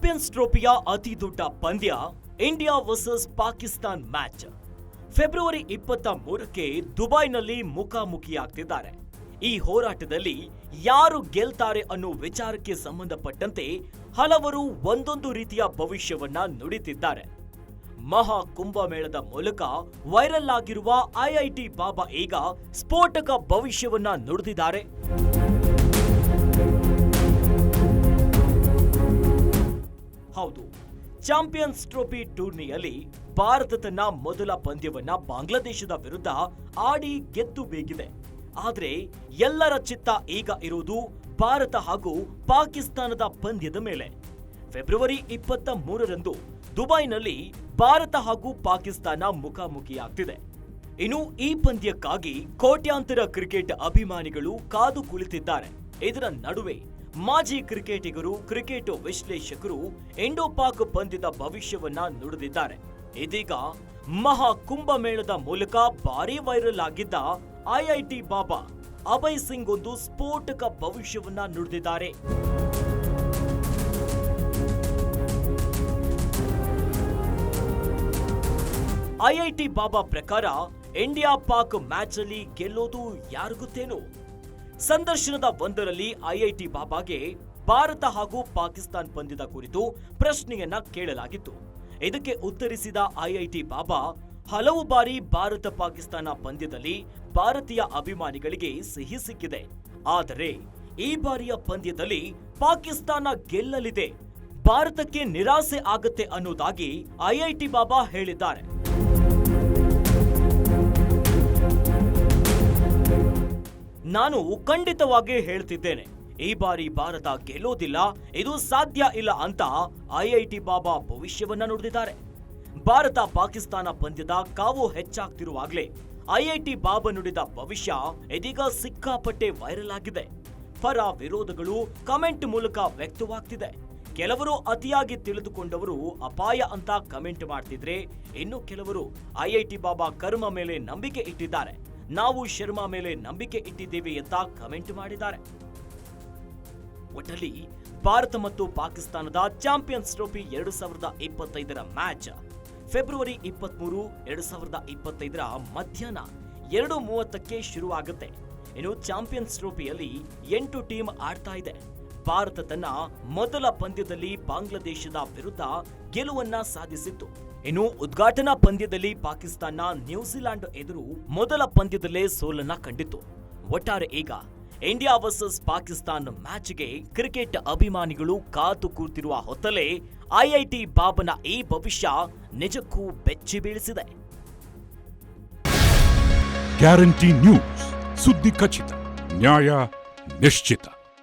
Champions ಟ್ರೋಫಿಯ ಅತಿ ದೊಡ್ಡ ಪಂದ್ಯ India versus Pakistan match February ಇಪ್ಪತ್ತ ಮೂರಕ್ಕೆ ದುಬೈನಲ್ಲಿ ಮುಖಾಮುಖಿಯಾಗ್ತಿದ್ದಾರೆ. ಈ ಹೋರಾಟದಲ್ಲಿ ಯಾರು ಗೆಲ್ತಾರೆ ಅನ್ನೋ ವಿಚಾರಕ್ಕೆ ಸಂಬಂಧಪಟ್ಟಂತೆ ಹಲವರು ಒಂದೊಂದು ರೀತಿಯ ಭವಿಷ್ಯವನ್ನ ನುಡಿತಿದ್ದಾರೆ. ಮಹಾ ಕುಂಭಮೇಳದ ಮೂಲಕ ವೈರಲ್ ಆಗಿರುವ ಐಐಟಿ ಬಾಬಾ ಈಗ ಸ್ಫೋಟಕ ಭವಿಷ್ಯವನ್ನ ನುಡಿದಿದ್ದಾರೆ. ಚಾಂಪಿಯನ್ಸ್ ಟ್ರೋಫಿ ಟೂರ್ನಿಯಲ್ಲಿ ಭಾರತ ತನ್ನ ಮೊದಲ ಪಂದ್ಯವನ್ನ ಬಾಂಗ್ಲಾದೇಶದ ವಿರುದ್ಧ ಆಡಿ ಗೆದ್ದು ಬೇಕಿದೆ ಆದರೆ ಎಲ್ಲರ ಚಿತ್ತ ಈಗ ಇರುವುದು ಭಾರತ ಹಾಗೂ ಪಾಕಿಸ್ತಾನದ ಪಂದ್ಯದ ಮೇಲೆ. ಫೆಬ್ರವರಿ ಇಪ್ಪತ್ತ ಮೂರರಂದು ದುಬೈನಲ್ಲಿ ಭಾರತ ಹಾಗೂ ಪಾಕಿಸ್ತಾನ ಮುಖಾಮುಖಿಯಾಗ್ತಿದೆ. ಇನ್ನು ಈ ಪಂದ್ಯಕ್ಕಾಗಿ ಕೋಟ್ಯಾಂತರ ಕ್ರಿಕೆಟ್ ಅಭಿಮಾನಿಗಳು ಕಾದು ಕುಳಿತಿದ್ದಾರೆ. ಇದರ ನಡುವೆ ಮಾಜಿ ಕ್ರಿಕೆಟಿಗರು, ಕ್ರಿಕೆಟ್ ವಿಶ್ಲೇಷಕರು ಇಂಡೋ ಪಾಕ್ ಪಂದ್ಯದ ಭವಿಷ್ಯವನ್ನ ನುಡಿದಿದ್ದಾರೆ. ಇದೀಗ ಮಹಾ ಕುಂಭಮೇಳದ ಮೂಲಕ ಭಾರಿ ವೈರಲ್ ಆಗಿದ್ದ ಐಐಟಿ ಬಾಬಾ ಅಭಯ್ ಸಿಂಗ್ ಒಂದು ಸ್ಫೋಟಕ ಭವಿಷ್ಯವನ್ನ ನುಡಿದಿದ್ದಾರೆ. ಐಐಟಿ ಬಾಬಾ ಪ್ರಕಾರ, ಇಂಡಿಯಾ ಪಾಕ್ ಮ್ಯಾಚ್ ಅಲ್ಲಿ ಗೆಲ್ಲೋದು ಯಾರಿಗುತ್ತೇನೋ ಸಂದರ್ಶನದ ಒಂದರಲ್ಲಿ ಐಐಟಿ ಬಾಬಾಗೆ ಭಾರತ ಹಾಗೂ ಪಾಕಿಸ್ತಾನ್ ಪಂದ್ಯದ ಕುರಿತು ಪ್ರಶ್ನೆಯನ್ನ ಕೇಳಲಾಗಿತ್ತು. ಇದಕ್ಕೆ ಉತ್ತರಿಸಿದ ಐಐಟಿ ಬಾಬಾ, ಹಲವು ಬಾರಿ ಭಾರತ ಪಾಕಿಸ್ತಾನ ಪಂದ್ಯದಲ್ಲಿ ಭಾರತೀಯ ಅಭಿಮಾನಿಗಳಿಗೆ ಸಿಹಿ ಸಿಕ್ಕಿದೆ. ಆದರೆ ಈ ಬಾರಿಯ ಪಂದ್ಯದಲ್ಲಿ ಪಾಕಿಸ್ತಾನ ಗೆಲ್ಲಲಿದೆ. ಭಾರತಕ್ಕೆ ನಿರಾಸೆ ಆಗುತ್ತೆ ಅನ್ನೋದಾಗಿ ಐಐಟಿ ಬಾಬಾ ಹೇಳಿದ್ದಾರೆ. ನಾನು ಖಂಡಿತವಾಗಿ ಹೇಳ್ತಿದ್ದೇನೆ. ಈ ಬಾರಿ ಭಾರತ ಗೆಲ್ಲೋದಿಲ್ಲ, ಇದು ಸಾಧ್ಯ ಇಲ್ಲ ಅಂತ ಐಐಟಿ ಬಾಬಾ ಭವಿಷ್ಯವನ್ನ ನುಡಿದಿದ್ದಾರೆ. ಭಾರತ ಪಾಕಿಸ್ತಾನ ಪಂದ್ಯದ ಕಾವು ಹೆಚ್ಚಾಗ್ತಿರುವಾಗಲೇ ಐಐಟಿ ಬಾಬಾ ನುಡಿದ ಭವಿಷ್ಯ ಇದೀಗ ಸಿಕ್ಕಾಪಟ್ಟೆ ವೈರಲ್ ಆಗಿದೆ. ಪರ ವಿರೋಧಗಳು ಕಮೆಂಟ್ ಮೂಲಕ ವ್ಯಕ್ತವಾಗ್ತಿದೆ. ಕೆಲವರು ಅತಿಯಾಗಿ ತಿಳಿದುಕೊಂಡವರು ಅಪಾಯ ಅಂತ ಕಮೆಂಟ್ ಮಾಡ್ತಿದ್ರೆ ಇನ್ನು ಕೆಲವರು ಐಐಟಿ ಬಾಬಾ ಕರ್ಮ ಮೇಲೆ ನಂಬಿಕೆ ಇಟ್ಟಿದ್ದಾರೆ. ನಾವು ಶರ್ಮಾ ಮೇಲೆ ನಂಬಿಕೆ ಇಟ್ಟಿದ್ದೇವೆ ಅಂತ ಕಮೆಂಟ್ ಮಾಡಿದ್ದಾರೆ. ಒಟ್ಟಲ್ಲಿ ಭಾರತ ಮತ್ತು ಪಾಕಿಸ್ತಾನದ ಚಾಂಪಿಯನ್ಸ್ ಟ್ರೋಫಿ ಎರಡು ಸಾವಿರದ ಇಪ್ಪತ್ತೈದರ ಮ್ಯಾಚ್ ಫೆಬ್ರವರಿ ಇಪ್ಪತ್ಮೂರು ಎರಡು ಸಾವಿರದ ಇಪ್ಪತ್ತೈದರ ಮಧ್ಯಾಹ್ನ ಎರಡು ಮೂವತ್ತಕ್ಕೆ ಶುರುವಾಗುತ್ತೆ. ಇನ್ನು ಚಾಂಪಿಯನ್ಸ್ ಟ್ರೋಫಿಯಲ್ಲಿ ಎಂಟು ಟೀಮ್ ಆಡ್ತಾ ಇದೆ. ಭಾರತ ತನ್ನ ಮೊದಲ ಪಂದ್ಯದಲ್ಲಿ ಬಾಂಗ್ಲಾದೇಶದ ವಿರುದ್ಧ ಗೆಲುವನ್ನ ಸಾಧಿಸಿತ್ತು. ಇನ್ನು ಉದ್ಘಾಟನಾ ಪಂದ್ಯದಲ್ಲಿ ಪಾಕಿಸ್ತಾನ ನ್ಯೂಜಿಲೆಂಡ್ ಎದುರು ಮೊದಲ ಪಂದ್ಯದಲ್ಲೇ ಸೋಲನ್ನ ಕಂಡಿತ್ತು. ಒಟ್ಟಾರೆ ಈಗ ಇಂಡಿಯಾ ವರ್ಸಸ್ ಪಾಕಿಸ್ತಾನ್ ಮ್ಯಾಚ್ಗೆ ಕ್ರಿಕೆಟ್ ಅಭಿಮಾನಿಗಳು ಕಾತು ಕೂತಿರುವ ಹೊತ್ತಲೇ ಐಐಟಿ ಬಾಬನ ಈ ಭವಿಷ್ಯ ನಿಜಕ್ಕೂ ಬೆಚ್ಚಿ ಬೀಳಿಸಿದೆ. ಗ್ಯಾರಂಟಿ ನ್ಯೂಸ್ ಸುದ್ದಿ ಖಚಿತ, ನ್ಯಾಯ ನಿಶ್ಚಿತ.